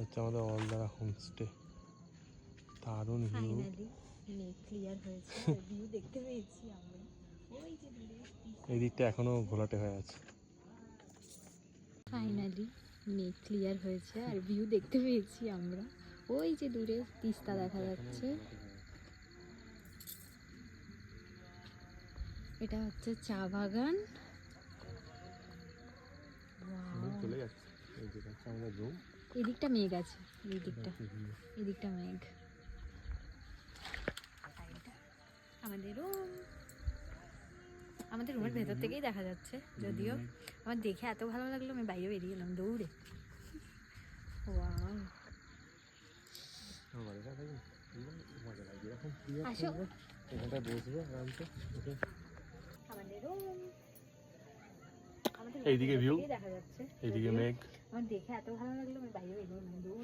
হচ্ছে আমাদের অলদারা হোমস্টে দারুণ ভিউ ক্লিয়ার হয়েছে। ভিউ দেখতে পেয়েছি আমরা। ওই যে এই দিকটা এখনও ঘোলাটে হয়ে আছে। ফাইনালি মেঘ ক্লিয়ার হয়েছে। আর ভিউ দেখতে পেয়েছি আমরা। ওই যে দূরে তিস্তা দেখা যাচ্ছে। এটা হচ্ছে চা বাগান। চলে যাচ্ছে। এদিকটা মেঘ আছে এই দিকটা। এদিকটা মেঘ। আমাদের রুম। আমাদের রুমের ভেতর থেকেই দেখা যাচ্ছে যদিও আমার দেখে এত ভালো লাগল আমি বাইরে বেরিয়ে এলাম দৌড়ে। ওয়াও। আমার বাড়িটা থাকি মজা লাগবে এখন free আছি আসো। আমরা, এখানটায় বসবো আরামসে বসে। আমাদের রুম আমাদের এইদিকে room view, থেকেই দেখা যাচ্ছে এইদিকে যদিও মেঘ আমার